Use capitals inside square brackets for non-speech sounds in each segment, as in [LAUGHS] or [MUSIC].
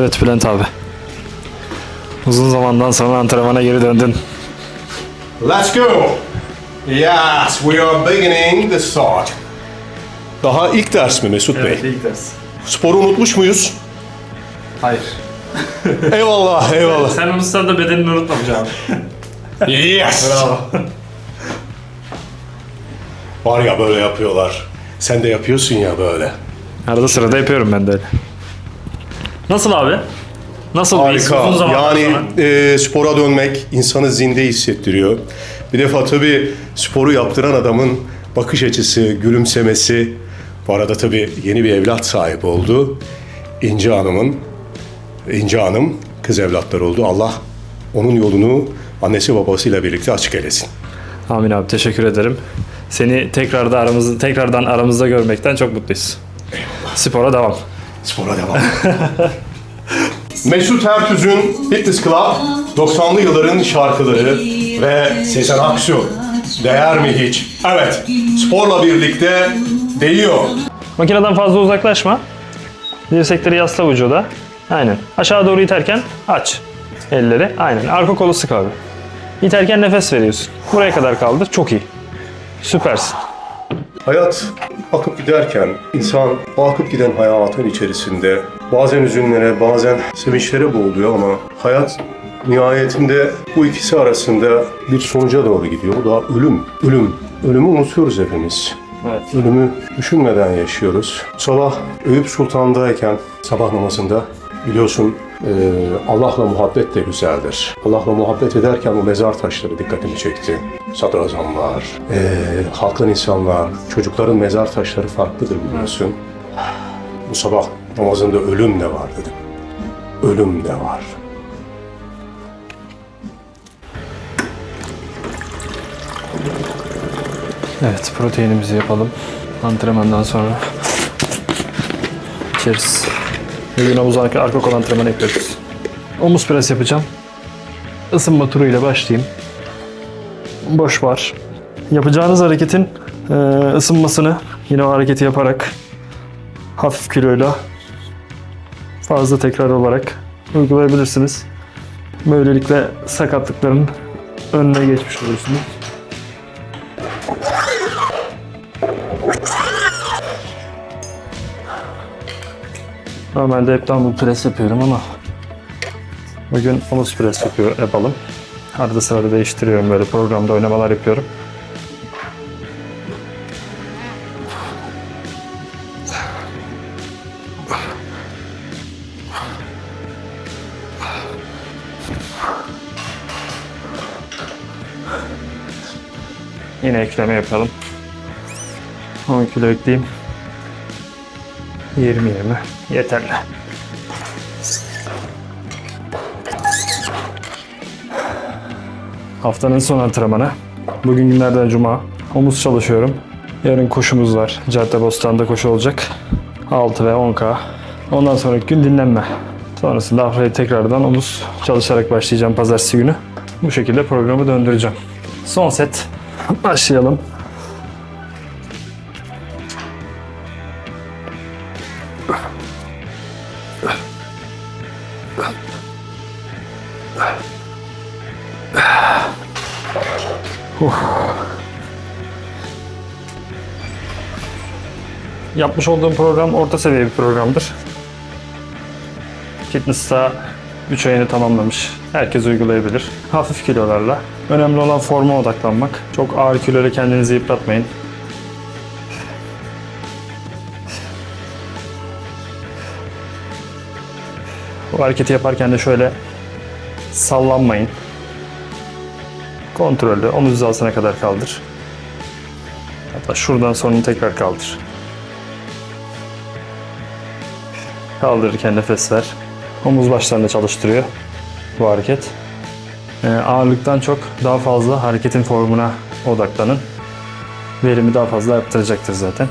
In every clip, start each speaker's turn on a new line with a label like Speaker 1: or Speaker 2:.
Speaker 1: Evet Bülent abi. Uzun zamandan sonra antrenmana geri döndün.
Speaker 2: Let's go. Yes, we are beginning the start. Daha ilk ders mi Mesut Bey?
Speaker 1: ilk ders.
Speaker 2: Sporu unutmuş muyuz?
Speaker 1: Hayır. [LAUGHS]
Speaker 2: Eyvallah, eyvallah.
Speaker 1: Sen unutsan da bedenini unutmamış abi.
Speaker 2: Yes.
Speaker 1: Bravo.
Speaker 2: Var ya böyle yapıyorlar. Sen de yapıyorsun ya böyle.
Speaker 1: Arada sırada yapıyorum ben de öyle. Nasıl abi? Nasıl bir his?
Speaker 2: Harika.
Speaker 1: Uzun zamandan
Speaker 2: Yani
Speaker 1: sonra.
Speaker 2: e, spora dönmek insanı zinde hissettiriyor. Bir defa tabii sporu yaptıran adamın bakış açısı, gülümsemesi. Bu arada tabii yeni bir evlat sahibi oldu. İnce Hanım'ın, İnce Hanım kız evlatları oldu. Allah onun yolunu annesi babasıyla birlikte açık eylesin.
Speaker 1: Amin abi teşekkür ederim. Seni tekrarda aramızda tekrardan aramızda görmekten çok mutluyuz. Spora devam.
Speaker 2: Spora devam. [LAUGHS] Mesut Ertüz'ün Fitness Club 90'lı yılların şarkıları ve Sezen Aksu. Değer mi hiç? Evet, sporla birlikte değiyor.
Speaker 1: Makineden fazla uzaklaşma. Dirsekleri yasla vücuda. Aynen. Aşağı doğru iterken aç elleri. Aynen. Arka kolu sık abi. İterken nefes veriyorsun. Buraya kadar kaldır. Çok iyi. Süpersin.
Speaker 2: Hayat akıp giderken insan akıp giden hayatın içerisinde bazen üzünlere bazen sevinçlere boğuluyor ama hayat nihayetinde bu ikisi arasında bir sonuca doğru gidiyor. O da ölüm. Ölüm. Ölümü unutuyoruz hepimiz.
Speaker 1: Evet.
Speaker 2: Ölümü düşünmeden yaşıyoruz. Sabah Eyüp Sultan'dayken sabah namazında biliyorsun e, Allah'la muhabbet de güzeldir. Allah'la muhabbet ederken o mezar taşları dikkatimi çekti. Sadrazamlar, e, halkın insanlar, çocukların mezar taşları farklıdır biliyorsun. Bu sabah namazında ölüm de var dedim. Ölüm de var.
Speaker 1: Evet, proteinimizi yapalım. Antrenmandan sonra içeriz. Bugün omuz arka, arka kol antrenmanı yapıyoruz. Omuz pres yapacağım. Isınma turuyla başlayayım. Boş var. Yapacağınız hareketin e, ısınmasını yine o hareketi yaparak hafif kiloyla fazla tekrar olarak uygulayabilirsiniz. Böylelikle sakatlıkların önüne geçmiş olursunuz. Normalde hep dumbbell press yapıyorum ama bugün omuz press yapıyor, yapalım. Arada sırada değiştiriyorum böyle programda oynamalar yapıyorum. Yine ekleme yapalım. 10 kilo ekleyeyim. 20-20 yeterli. Haftanın son antrenmanı. Bugün günlerden cuma. Omuz çalışıyorum. Yarın koşumuz var. Caddebostan'da koşu olacak. 6 ve 10K. Ondan sonraki gün dinlenme. Sonrasında haftaya tekrardan omuz çalışarak başlayacağım pazartesi günü. Bu şekilde programı döndüreceğim. Son set. Başlayalım. Yapmış olduğum program orta seviye bir programdır. Fitness'ta 3 ayını tamamlamış. Herkes uygulayabilir. Hafif kilolarla. Önemli olan forma odaklanmak. Çok ağır kiloyla kendinizi yıpratmayın. Bu hareketi yaparken de şöyle sallanmayın. Kontrollü omuz hizasına kadar kaldır. Hatta şuradan sonra tekrar kaldır. Kaldırırken nefes ver. Omuz başlarını çalıştırıyor bu hareket. Ee, ağırlıktan çok daha fazla hareketin formuna odaklanın. Verimi daha fazla yaptıracaktır zaten.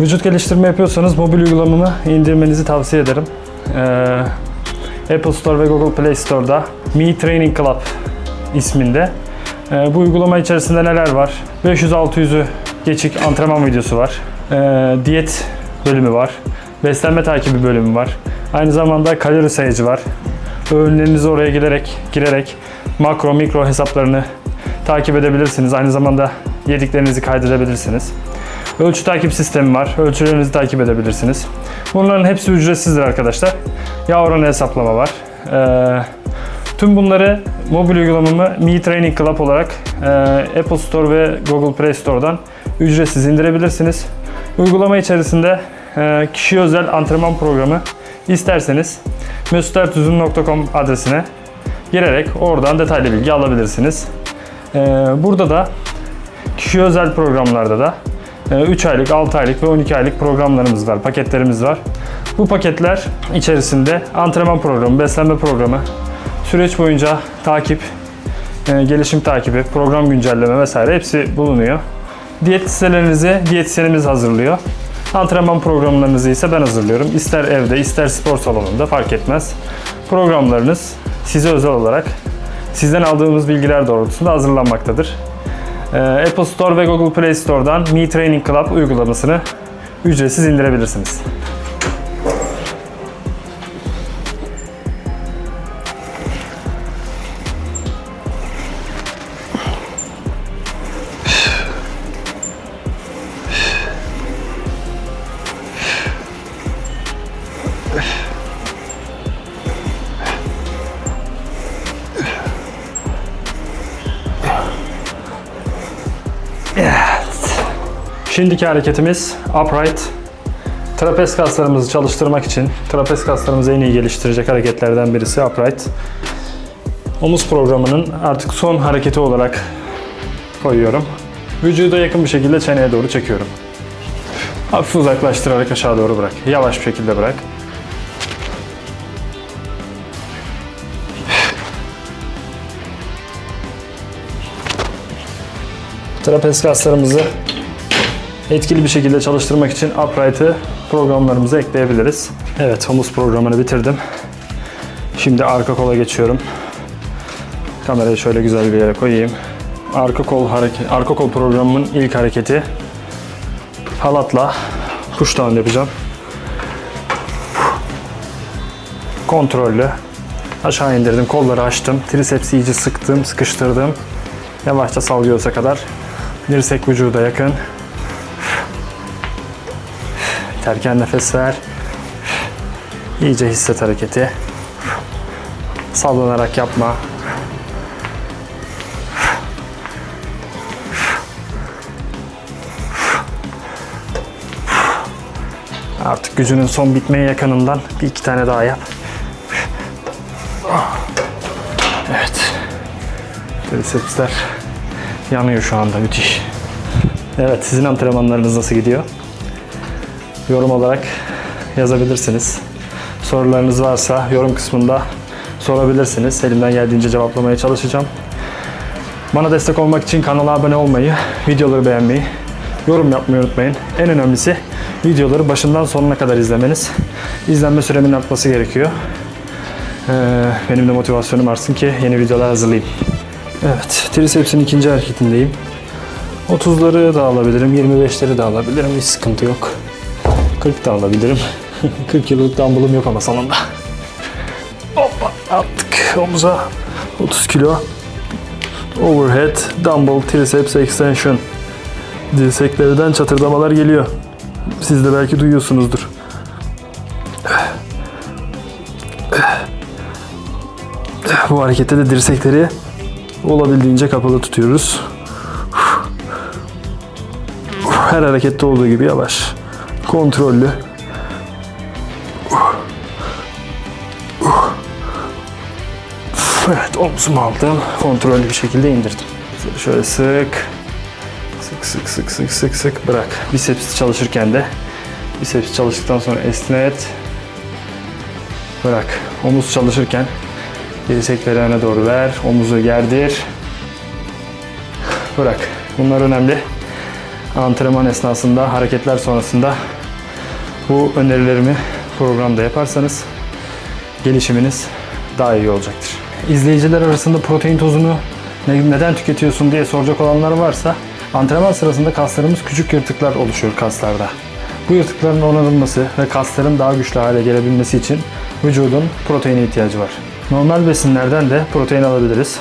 Speaker 1: Vücut geliştirme yapıyorsanız mobil uygulamamı indirmenizi tavsiye ederim. Ee, Apple Store ve Google Play Store'da Me Training Club isminde. Ee, bu uygulama içerisinde neler var? 500-600'ü geçik antrenman videosu var. Ee, diyet bölümü var. Beslenme takibi bölümü var. Aynı zamanda kalori sayıcı var. Öğünlerinizi oraya girerek, girerek makro mikro hesaplarını takip edebilirsiniz. Aynı zamanda yediklerinizi kaydedebilirsiniz. Ölçü takip sistemi var. Ölçülerinizi takip edebilirsiniz. Bunların hepsi ücretsizdir arkadaşlar. Yağ oranı hesaplama var. Ee, tüm bunları mobil uygulamamı Me Training Club olarak e, Apple Store ve Google Play Store'dan ücretsiz indirebilirsiniz. Uygulama içerisinde e, kişi özel antrenman programı isterseniz mesutertüzün.com adresine girerek oradan detaylı bilgi alabilirsiniz. Ee, burada da kişi özel programlarda da 3 aylık, 6 aylık ve 12 aylık programlarımız var, paketlerimiz var. Bu paketler içerisinde antrenman programı, beslenme programı, süreç boyunca takip, e, gelişim takibi, program güncelleme vesaire hepsi bulunuyor. Diyet listelerinizi diyetisyenimiz hazırlıyor. Antrenman programlarınızı ise ben hazırlıyorum. İster evde, ister spor salonunda fark etmez. Programlarınız size özel olarak sizden aldığımız bilgiler doğrultusunda hazırlanmaktadır. Ee, Apple Store ve Google Play Store'dan Me Training Club uygulamasını ücretsiz indirebilirsiniz. Şimdiki hareketimiz upright. Trapez kaslarımızı çalıştırmak için, trapez kaslarımızı en iyi geliştirecek hareketlerden birisi upright. Omuz programının artık son hareketi olarak koyuyorum. Vücuda yakın bir şekilde çeneye doğru çekiyorum. Hafif uzaklaştırarak aşağı doğru bırak. Yavaş bir şekilde bırak. Trapez kaslarımızı etkili bir şekilde çalıştırmak için upright'ı programlarımıza ekleyebiliriz. Evet, omuz programını bitirdim. Şimdi arka kola geçiyorum. Kamerayı şöyle güzel bir yere koyayım. Arka kol hareket, arka kol programımın ilk hareketi halatla push down yapacağım. Kontrollü. Aşağı indirdim, kolları açtım. Trisepsi iyice sıktım, sıkıştırdım. Yavaşça sal göğüse kadar. Dirsek vücuda yakın. Terken nefes ver. İyice hisset hareketi. Sallanarak yapma. Artık gücünün son bitmeye yakınından bir iki tane daha yap. Evet. Trisepsler yanıyor şu anda müthiş. Evet sizin antrenmanlarınız nasıl gidiyor? Yorum olarak yazabilirsiniz. Sorularınız varsa yorum kısmında sorabilirsiniz. Elimden geldiğince cevaplamaya çalışacağım. Bana destek olmak için kanala abone olmayı, videoları beğenmeyi, yorum yapmayı unutmayın. En önemlisi videoları başından sonuna kadar izlemeniz. İzlenme süremin artması gerekiyor. Ee, benim de motivasyonum artsın ki yeni videolar hazırlayayım. Evet, trisepsin ikinci hareketindeyim. 30'ları da alabilirim, 25'leri de alabilirim. Hiç sıkıntı yok. 40 da alabilirim. [LAUGHS] 40 yıllık dumbbellım yok ama salonda. Hoppa attık omuza. 30 kilo. Overhead dumbbell triceps extension. Dirseklerden çatırdamalar geliyor. Siz de belki duyuyorsunuzdur. Bu harekette de dirsekleri olabildiğince kapalı tutuyoruz. Her harekette olduğu gibi yavaş kontrollü. Evet omzumu aldım. Kontrollü bir şekilde indirdim. Şöyle sık. Sık sık sık sık sık sık bırak. Biceps çalışırken de biceps çalıştıktan sonra esnet. Bırak. Omuz çalışırken dirsekleri öne doğru ver. Omuzu gerdir. Bırak. Bunlar önemli antrenman esnasında, hareketler sonrasında bu önerilerimi programda yaparsanız gelişiminiz daha iyi olacaktır. İzleyiciler arasında protein tozunu Ne- neden tüketiyorsun diye soracak olanlar varsa antrenman sırasında kaslarımız küçük yırtıklar oluşuyor kaslarda. Bu yırtıkların onarılması ve kasların daha güçlü hale gelebilmesi için vücudun proteine ihtiyacı var. Normal besinlerden de protein alabiliriz.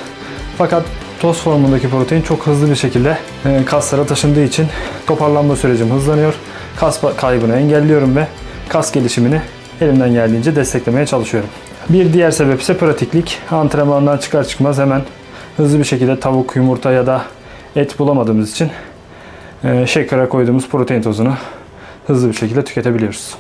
Speaker 1: Fakat toz formundaki protein çok hızlı bir şekilde e, kaslara taşındığı için toparlanma sürecim hızlanıyor. Kas kaybını engelliyorum ve kas gelişimini elimden geldiğince desteklemeye çalışıyorum. Bir diğer sebep ise pratiklik. Antrenmandan çıkar çıkmaz hemen hızlı bir şekilde tavuk, yumurta ya da et bulamadığımız için e, shaker'a koyduğumuz protein tozunu hızlı bir şekilde tüketebiliyoruz.